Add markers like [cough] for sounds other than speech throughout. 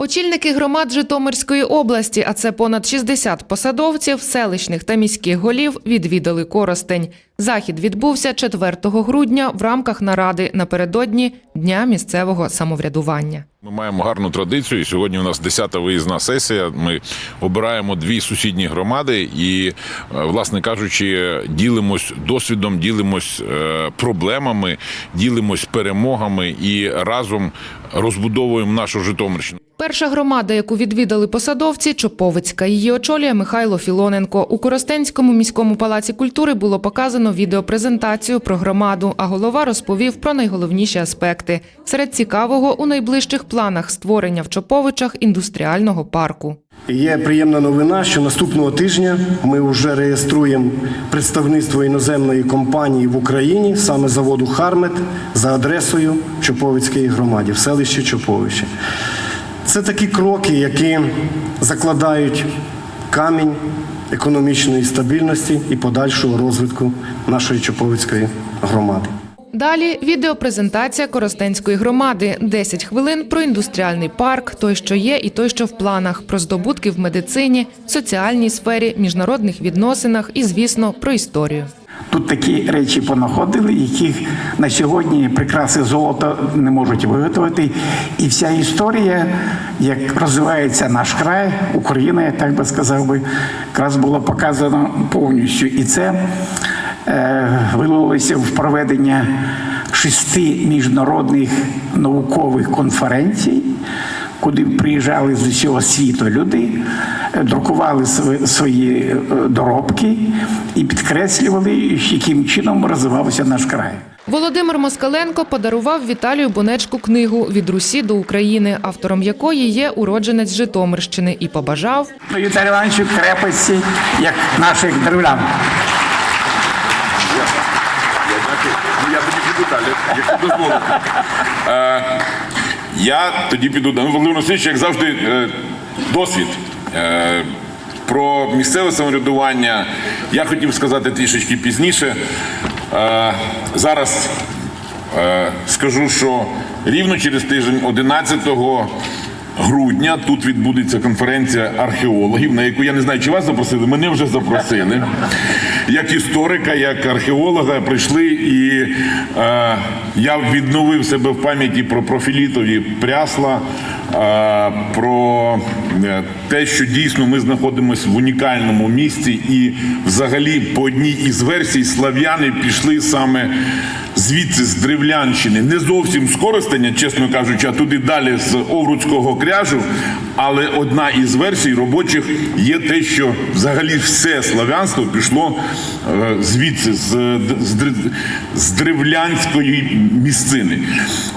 Очільники громад Житомирської області, а це понад 60 посадовців, селищних та міських голів, відвідали Коростень. Захід відбувся 4 грудня в рамках наради напередодні Дня місцевого самоврядування. Ми маємо гарну традицію. Сьогодні у нас 10-та виїзна сесія. Ми обираємо дві сусідні громади і, е, власне кажучи, ділимось досвідом, ділимось е, проблемами, ділимось перемогами і разом розбудовуємо нашу Житомирщину. Перша громада, яку відвідали посадовці, Чоповицька. Її очолює Михайло Філоненко. У Коростенському міському палаці культури було показано відеопрезентацію про громаду, а голова розповів про найголовніші аспекти. Серед цікавого у найближчих планах створення в Чоповичах індустріального парку. Є приємна новина, що наступного тижня ми вже реєструємо представництво іноземної компанії в Україні, саме заводу Хармет, за адресою Чоповицької громаді в селищі Чоповичі. Це такі кроки, які закладають камінь економічної стабільності і подальшого розвитку нашої Чоповицької громади. Далі відеопрезентація Коростенської громади. 10 хвилин про індустріальний парк, той, що є, і той, що в планах, про здобутки в медицині, соціальній сфері, міжнародних відносинах і, звісно, про історію. Тут такі речі понаходили, яких на сьогодні прикраси золота не можуть виготовити. І вся історія, як розвивається наш край, Україна, я так би сказав би, якраз була показана повністю. І це е, вилилося в проведення шести міжнародних наукових конференцій, куди приїжджали з усього світу люди, е, друкували свої е, доробки і підкреслювали, яким чином розвивався наш край. Володимир Москаленко подарував Віталію Бонечку книгу Від Русі до України, автором якої є уродженець Житомирщини, і побажав Ну, Віталій Івановичу крепості, як наших древлян. Ну, я далі, якщо дозволите. Е, я тоді піду. Ну, Володимир Васильович, як завжди, е, досвід. Е, про місцеве самоврядування я хотів сказати трішечки пізніше. Е, зараз скажу, що рівно через тиждень, 11 грудня, тут відбудеться конференція археологів, на яку я не знаю, чи вас запросили, мене вже запросили. Як історика, як археолога прийшли, і е, я відновив себе в пам'яті про профілітові прясла, е, про е, те, що дійсно ми знаходимося в унікальному місці, і взагалі по одній із версій слав'яни пішли саме звідси з Древлянщини, не зовсім з Коростеня, чесно кажучи, а туди далі з Овруцького кряжу. Але одна із версій робочих є те, що взагалі все славянство пішло е, звідси, з, з, з древлянської місцини.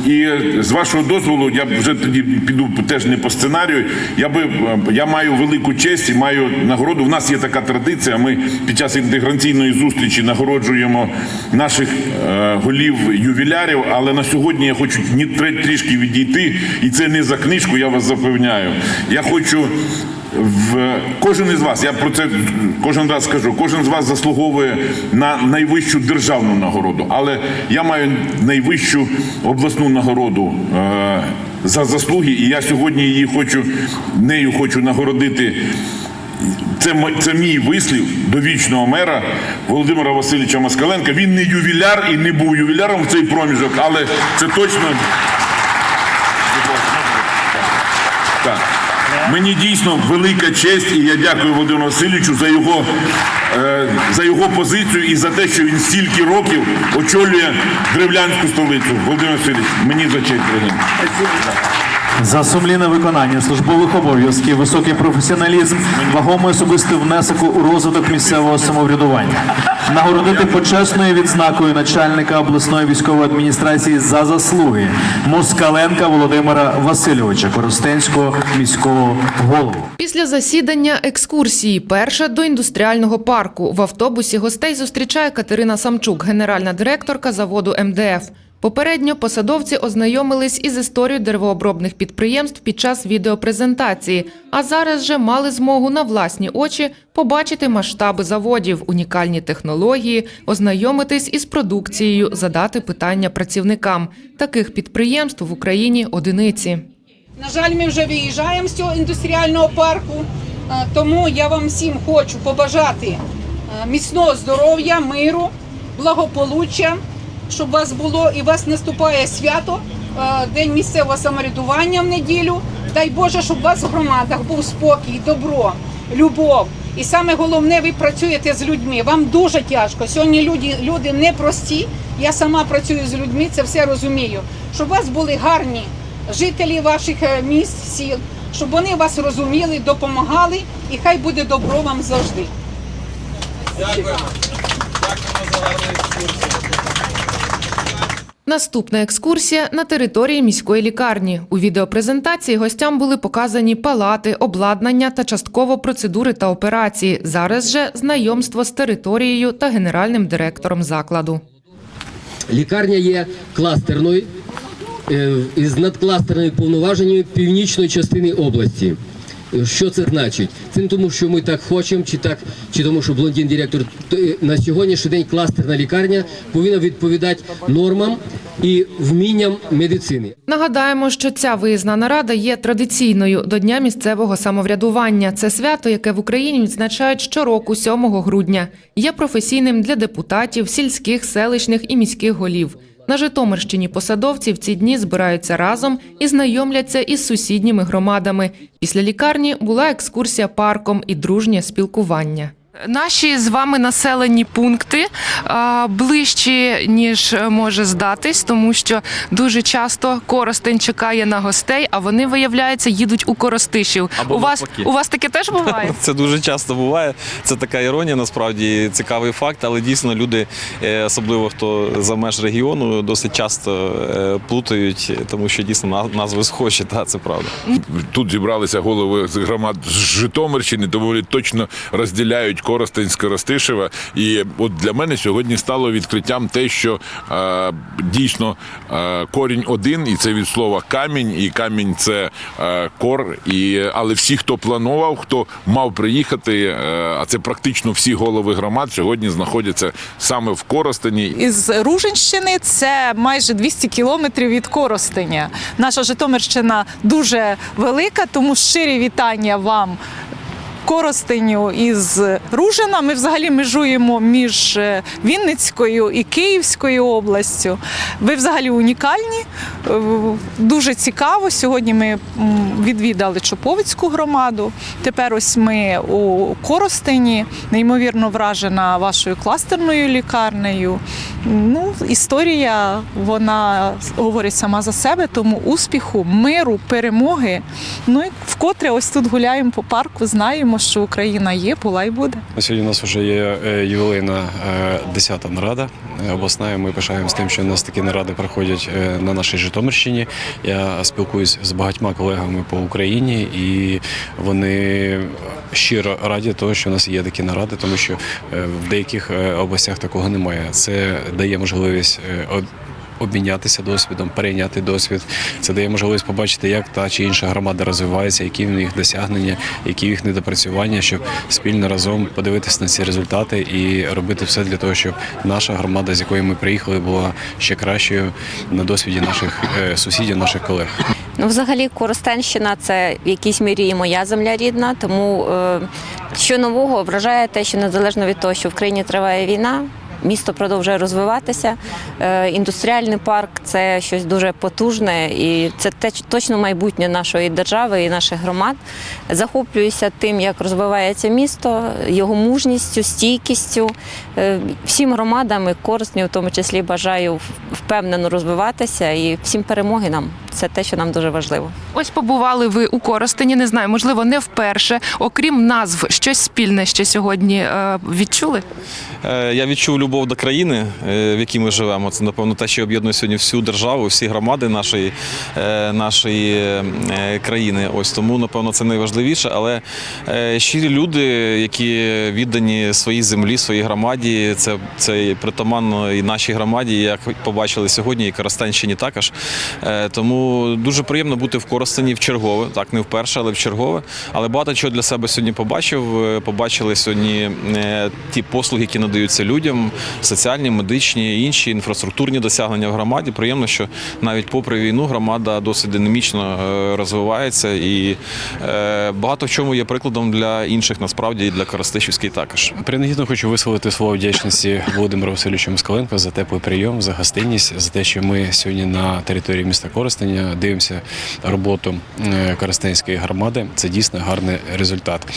І е, з вашого дозволу, я вже тоді піду теж не по сценарію. Я би е, я маю велику честь і маю нагороду. У нас є така традиція. Ми під час інтеграційної зустрічі нагороджуємо наших е, голів ювілярів. Але на сьогодні я хочу трішки відійти, і це не за книжку, я вас запевняю. Я хочу. В кожен із вас, я про це кожен раз скажу, кожен з вас заслуговує на найвищу державну нагороду, але я маю найвищу обласну нагороду е, за заслуги, і я сьогодні її хочу нею хочу нагородити. Це, це мій вислів до вічного мера Володимира Васильовича Москаленка. Він не ювіляр і не був ювіляром в цей проміжок, але це точно. Так. Мені дійсно велика честь, і я дякую Володимиру Васильовичу за його, е, за його позицію і за те, що він стільки років очолює древлянську столицю. Володимир Васильович, мені за честь дорогий. За сумлінне виконання службових обов'язків, високий професіоналізм, вагомий особистий внесок у розвиток місцевого самоврядування. Нагородити почесною відзнакою начальника обласної військової адміністрації за заслуги Москаленка Володимира Васильовича, Коростенського міського голову. Після засідання екскурсії перша до індустріального парку в автобусі гостей зустрічає Катерина Самчук, генеральна директорка заводу МДФ. Попередньо посадовці ознайомились із історією деревообробних підприємств під час відеопрезентації, а зараз же мали змогу на власні очі побачити масштаби заводів, унікальні технології, ознайомитись із продукцією, задати питання працівникам. Таких підприємств в Україні одиниці. На жаль, ми вже виїжджаємо з цього індустріального парку, е, тому я вам всім хочу побажати е, міцного здоров'я, миру, благополуччя, щоб у вас було і у вас наступає свято, е, День місцевого самоврядування в неділю. Дай Боже, щоб у вас в громадах був спокій, добро, любов. І саме головне, ви працюєте з людьми. Вам дуже тяжко. Сьогодні люди, люди непрості. Я сама працюю з людьми, це все розумію. Щоб у вас були гарні жителі ваших е, міст, сіл, щоб вони вас розуміли, допомагали, і хай буде добро вам завжди. Наступна екскурсія на території міської лікарні. У відеопрезентації гостям були показані палати, обладнання та частково процедури та операції. Зараз же знайомство з територією та генеральним директором закладу. Лікарня є кластерною е, із надкластерними повноваженнями північної частини області. Що це значить? Це не тому, що ми так хочемо, чи так, чи тому, що блондин директор е, на сьогоднішній день кластерна лікарня повинна відповідати нормам і вмінням медицини. Нагадаємо, що ця виїзна нарада є традиційною до Дня місцевого самоврядування. Це свято, яке в Україні відзначають щороку, 7 грудня. Є професійним для депутатів, сільських, селищних і міських голів. На Житомирщині посадовці в ці дні збираються разом і знайомляться із сусідніми громадами. Після лікарні була екскурсія парком і дружнє спілкування. Наші з вами населені пункти ближчі ніж може здатись, тому що дуже часто Коростень чекає на гостей, а вони виявляється їдуть у Коростишів. Або у вас навпаки. у вас таке теж буває? [laughs] Це дуже часто буває. Це така іронія, насправді цікавий факт, але дійсно люди, е, особливо хто за меж регіону, досить часто е, плутають, тому що дійсно на- назви схожі, та це правда. Тут зібралися голови з громад з Житомирщини, тому вони точно розділяють Коростень з Коростишева. І от для мене сьогодні стало відкриттям те, що е, дійсно е, корінь один, і це від слова камінь, і камінь це е, кор. І, але всі, хто планував, хто мав приїхати, е, а це практично всі голови громад, сьогодні знаходяться саме в Коростені. із Руженщини це майже 200 кілометрів від Коростеня. Наша Житомирщина дуже велика, тому щирі вітання вам. Коростеню із Ружина. Ми взагалі межуємо між е, Вінницькою і Київською областю. Ви взагалі унікальні, е, дуже цікаво. Сьогодні ми відвідали Чоповицьку громаду. Тепер ось ми у Коростені, неймовірно вражена вашою кластерною лікарнею. Ну, історія вона говорить сама за себе, тому успіху, миру, перемоги. Ну і вкотре ось тут гуляємо по парку, знаємо, що Україна є, була і буде. Сьогодні у нас вже є е, ювілейна е, 10-та нарада е, обласна. і Ми пишаємося тим, що у нас такі наради проходять е, на нашій Житомирщині. Я спілкуюсь з багатьма колегами по Україні, і вони щиро раді того, що у нас є такі наради, тому що е, в деяких е, областях такого немає. Це дає можливість е, обмінятися досвідом, перейняти досвід. Це дає можливість побачити, як та чи інша громада розвивається, які в них досягнення, які їх недопрацювання, щоб спільно разом подивитися на ці результати і робити все для того, щоб наша громада, з якої ми приїхали, була ще кращою на досвіді наших е, сусідів, наших колег. Ну, взагалі, Коростенщина це в якійсь мірі і моя земля рідна, тому е, що нового вражає те, що незалежно від того, що в країні триває війна. Місто продовжує розвиватися. Е, Індустріальний парк це щось дуже потужне, і це те точно майбутнє нашої держави і наших громад. Захоплююся тим, як розвивається місто, його мужністю, стійкістю. Е, Всім громадам і корисню, в тому числі бажаю впевнено розвиватися і всім перемоги нам. Це те, що нам дуже важливо. Ось побували ви у Коростені. Не знаю, можливо, не вперше. Окрім назв, щось спільне ще сьогодні е, відчули? Я відчув любов до країни, е, в якій ми живемо. Це напевно те, що об'єднує сьогодні всю державу, всі громади нашої, е, нашої е, країни. Ось тому, напевно, це найважливіше. Але щирі люди, які віддані своїй землі, своїй громаді, це, це притаманно і нашій громаді, як побачили сьогодні, і Коростенщині також. Тому дуже приємно бути в Коростені в чергове, так не вперше, але в чергове. Але багато чого для себе сьогодні побачив. Побачили сьогодні ті послуги, які надаються людям. Соціальні, медичні інші інфраструктурні досягнення в громаді. Приємно, що навіть попри війну громада досить динамічно е, розвивається і е, багато в чому є прикладом для інших насправді і для Коростишівської також. Принагідно хочу висловити слово вдячності Володимиру Васильовичу Москаленко за теплий прийом, за гостинність, за те, що ми сьогодні на території міста Коростеня дивимося роботу е, Коростенської громади. Це дійсно гарний результат.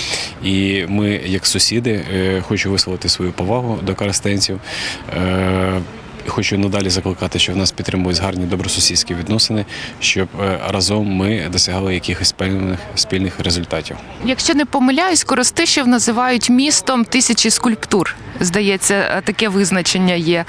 І ми, як сусіди, хочу висловити свою повагу до коростенців. Е, Хочу надалі закликати, що в нас підтримують гарні добросусідські відносини, щоб е, разом ми досягали якихось певних спільних результатів. Якщо не помиляюсь, Коростишів називають містом тисячі скульптур. Здається, таке визначення є.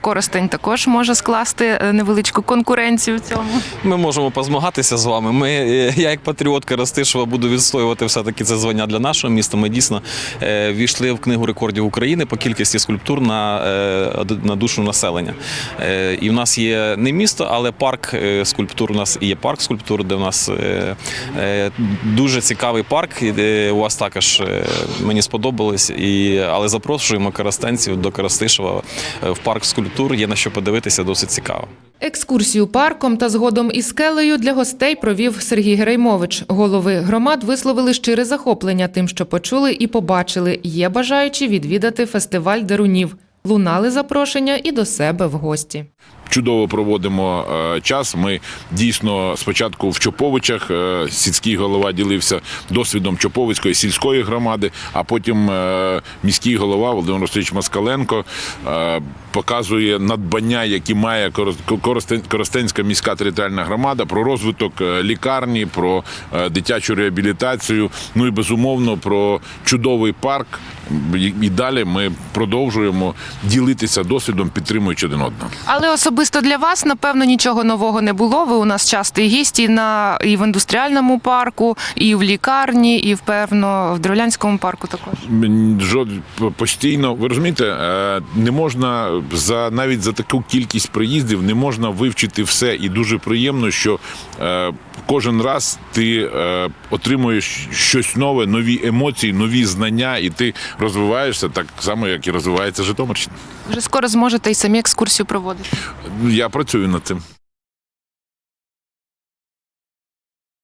Коростень також може скласти е, невеличку конкуренцію в цьому. Ми можемо позмагатися з вами. Ми, е, я як патріот Коростишева буду відстоювати все-таки це звання для нашого міста. Ми дійсно е, війшли в книгу рекордів України по кількості скульптур на, на душу населення. І в нас є не місто, але парк скульптур. У нас є парк скульптур, де в нас дуже цікавий парк. У вас також мені сподобалось. І, але запрошуємо користанців до Коростишева е, в парк скульптур. Є на що подивитися, досить цікаво. Екскурсію парком та згодом із скелею для гостей провів Сергій Гереймович. Голови громад висловили щире захоплення тим, що почули і побачили. Є бажаючі відвідати фестиваль дарунів. Лунали запрошення і до себе в гості. Чудово проводимо е, час. Ми дійсно спочатку в Чоповичах е, сільський голова ділився досвідом Чоповицької сільської громади, а потім е, міський голова Володимир Васильович Москаленко показує надбання, які має Корос- Коростенська міська територіальна громада про розвиток лікарні, про дитячу реабілітацію. Ну і безумовно про чудовий парк. І- далі ми продовжуємо ділитися досвідом, підтримуючи один одного. Але особисто для вас, напевно, нічого нового не було. Ви у нас частий гість і на і в індустріальному парку, і в лікарні, і впевно в Дролянському парку також. Жод- постійно ви розумієте, е, не можна за навіть за таку кількість приїздів не можна вивчити все. І дуже приємно, що е, кожен раз ти е, отримуєш щось нове, нові емоції, нові знання, і ти розвиваєшся так само, як і розвивається Житомирщина. Вже скоро зможете і самі екскурсію проводити. Я працюю над цим.